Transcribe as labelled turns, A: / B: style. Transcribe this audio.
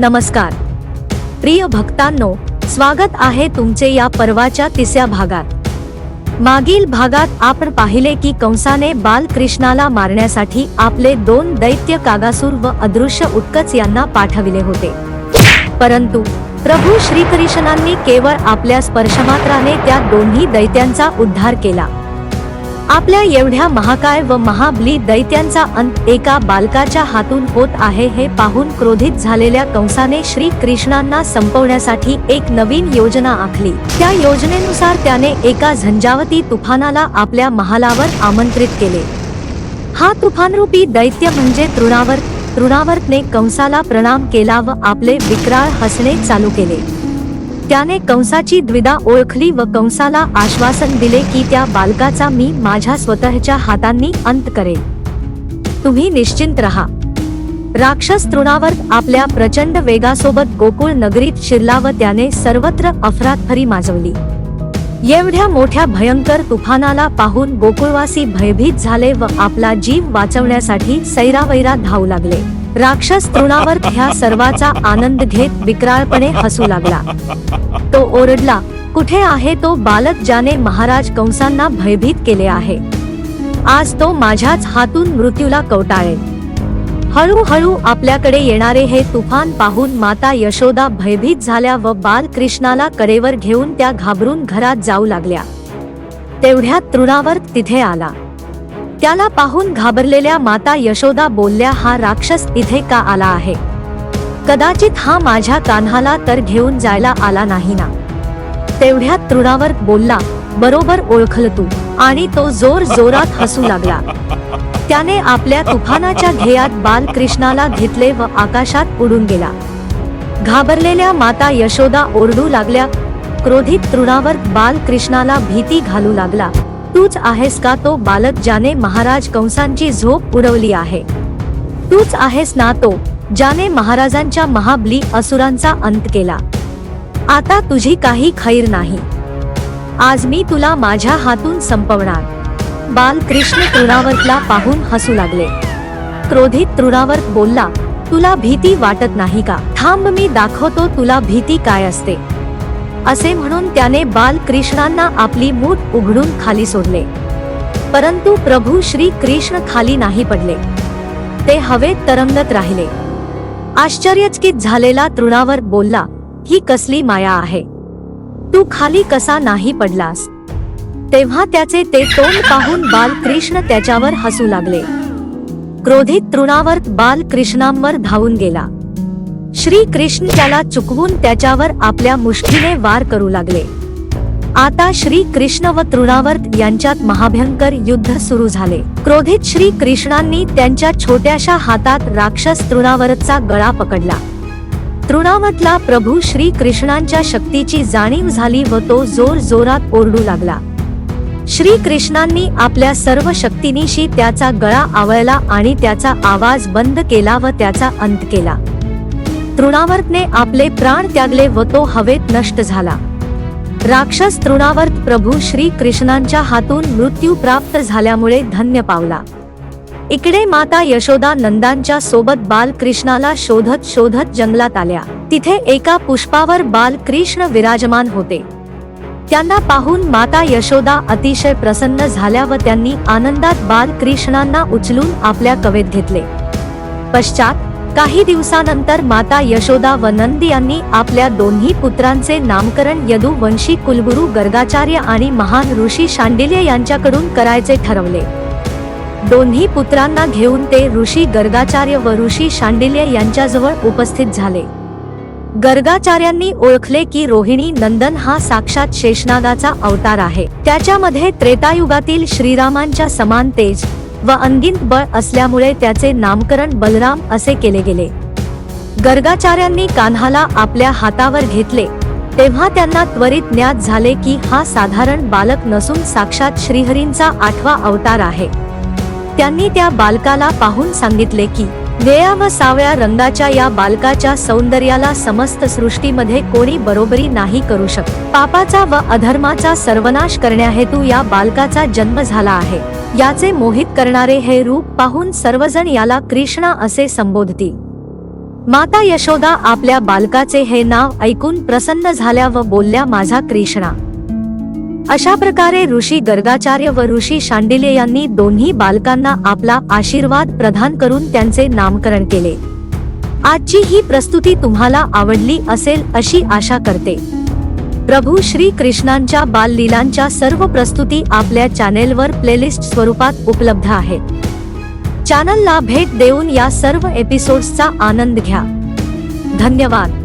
A: नमस्कार. प्रिय भक्तांनो स्वागत आहे तुमचे या पर्वाच्या तिसऱ्या भागात. मागील भागात आपण पाहिले की कंसाने बालकृष्णाला मारण्यासाठी आपले दोन दैत्य कागासूर व अदृश्य उत्कच यांना पाठविले होते. परंतु प्रभू श्रीकृष्णांनी केवळ आपल्या स्पर्शमात्राने त्या दोन्ही दैत्यांचा उद्धार केला. आपल्या एवढ्या महाकाय व महाबली दैत्यांचा अंत एका बालकाच्या हातून होत आहे हे पाहून क्रोधित झालेल्या कंसाने श्री कृष्णांना संपवण्यासाठी एक नवीन योजना आखली. त्या योजनेनुसार त्याने एका झंझावती तुफानाला आपल्या महालावर आमंत्रित केले. हा तुफानरूपी दैत्य म्हणजे तृणावर्त तृणावर्तने कंसाला प्रणाम केला व आपले विक्राळ हसणे चालू केले. त्याने कंसाची द्विधा ओळखली व कंसाला आश्वासन दिले की त्या बालकाचा मी माझ्या स्वतःच्या हातांनी अंत करेल तुम्ही निश्चिंत रहा. राक्षस तृणावर आपल्या प्रचंड वेगासोबत गोकुळ नगरीत शिरला व त्याने सर्वत्र अफरातफरी माजवली. एवढ्या मोठ्या भयंकर तुफानाला पाहून गोकुळवासी भयभीत झाले व आपला जीव वाचवण्यासाठी सैरावैरा धावू लागले. राक्षस तृणावर्त ह्या सर्वाचा आनंद घेत विक्राळपणे हसू लागला. तो ओरडला कुठे आहे तो बालक ज्याने महाराज कंसांना भयभीत केले आहे? आज तो माझ्याच हातून मृत्यूला कवटाळेल. हळूहळू आपल्याकडे येणारे हे तुफान पाहून माता यशोदा भयभीत झाल्या व बालकृष्णाला कडेवर घेऊन त्या घाबरून घरात जाऊ लागल्या. तेवढ्यात तृणावर तिथे आला. त्याला पाहून घाबरलेल्या माता यशोदा बोलल्या हा राक्षस इथे का आला आहे? कदाचित हा माझ्या कान्हाला तर घेऊन जायला आला नाही ना? तेवढ्यात तृणावर बोलला बरोबर ओळखल तू. आणि तो जोर जोरात हसू लागला. त्याने आपल्या तुफानाच्या ध्येयात बालकृष्णाला घेतले व आकाशात उडून गेला. घाबरलेल्या माता यशोदा ओरडू लागल्या. क्रोधित तृणावर बालकृष्णाला भीती घालू लागला. तूच आहेस का तो बालक ज्याने महाराज कंसांची झोप उडवली आहे? तूच आहेस ना तो ज्याने महाराजांच्या महाबली असुरांचा अंत केला? आता तुझी काही खैर नाही. आज मी तुला माझ्या हातून संपवणार. बालकृष्ण तृणावर्तला पाहून हसू लागले. क्रोधित तृणावर्त बोलला तुला भीती वाटत नाही का? थांब मी दाखवतो तुला भीती काय असते. असे म्हणून त्याने बालकृष्णांना आपली मूठ उघडून खाली सोडले. परंतु प्रभू श्री कृष्ण खाली नाही पडले. ते हवेत तरंगत राहिले. आश्चर्यचकित झालेला तृणावर बोलला ही कसली माया आहे? तू खाली कसा नाही पडलास? तेव्हा त्याचे ते तोंड पाहून बालकृष्ण त्याच्यावर हसू लागले. क्रोधित तृणावर बालकृष्णांवर धावून गेला. श्री कृष्ण त्याला चुकवून त्याच्यावर आपल्या मुष्टीने वार करू लागले. आता श्री कृष्ण व तृणावर्त यांच्यात महाभयंकर युद्ध सुरू झाले. क्रोधित श्री कृष्णांनी त्यांच्या छोट्याशा हातात राक्षस तृणावरचा गळा पकडला. तृणावतला प्रभू श्री कृष्णांच्या शक्तीची जाणीव झाली व तो जोर जोरात ओरडू लागला. श्री कृष्णांनी आपल्या सर्व शक्तीनिशी त्याचा गळा आवळला आणि त्याचा आवाज बंद केला व त्याचा अंत केला. तृणावर्तने आपले प्राण त्यागले व तो हवेत नष्ट झाला. राक्षस तृणावर्त प्रभू श्री कृष्णांच्या हातून मृत्यू प्राप्त झाल्यामुळे धन्य पावला. इकडे माता यशोदा नंदांच्या सोबत बालकृष्णाला शोधत शोधत जंगलात आल्या. तिथे एका पुष्पावर बालकृष्ण विराजमान होते. त्यांना पाहून माता यशोदा अतिशय प्रसन्न झाल्या व त्यांनी आनंदात बालकृष्णांना उचलून आपल्या कवेत घेतले. पश्चात काही दिवसानंतर माता यशोदा व नंद यांनी आपल्या दोन्ही पुत्रांचे नामकरण यदुवंशी कुलगुरू गर्गाचार्य आणि महान ऋषी शांडिल्य यांच्याकडून करायचे ठरवले. दोन्ही पुत्रांना घेऊन ते ऋषी गर्गाचार्य व ऋषी शांडिल्य यांच्याजवळ उपस्थित झाले. गर्गाचार्यांनी ओळखले की रोहिणी नंदन हा साक्षात शेषनागाचा अवतार आहे. त्याच्यामध्ये त्रेतायुगातील श्रीरामांच्या समान तेज व अंगित बळ असल्यामुळे त्याचे नामकरण बलराम असे केले गेले. गर्गाचार्यांनी कान्हाला आपल्या हातावर घेतले तेव्हा त्यांना त्वरित ज्ञात झाले की हा साधारण बालक नसून साक्षात श्रीहरींचा आठवा अवतार आहे. त्यांनी त्या बालकाला पाहून सांगितले की वेळा व सावळ्या रंगाच्या या बालकाच्या सौंदर्याला समस्त सृष्टीमध्ये कोणी बरोबरी नाही करू शकत. पापाचा व अधर्माचा सर्वनाश करण्याहेतू या बालकाचा जन्म झाला आहे. याचे मोहित करणारे हे रूप पाहून सर्वजण याला कृष्णा असे संबोधतील. माता यशोदा आपल्या बालकाचे हे नाव ऐकून प्रसन्न झाल्या व बोलल्या माझा कृष्णा. अशा प्रकारे ऋषी गर्गाचार्य व ऋषी शांडिल्य यांनी दोन्ही बालकांना आपला आशीर्वाद प्रदान करून त्यांचे नामकरण केले. आजची ही प्रस्तुती तुम्हाला आवडली असेल अशी आशा करते. प्रभू श्री कृष्णांच्या बाललीलांच्या सर्व प्रस्तुती आपल्या चॅनेलवर प्लेलिस्ट स्वरूपात उपलब्ध आहेत. चॅनलला भेट देऊन या सर्व एपिसोड्सचा आनंद घ्या. धन्यवाद.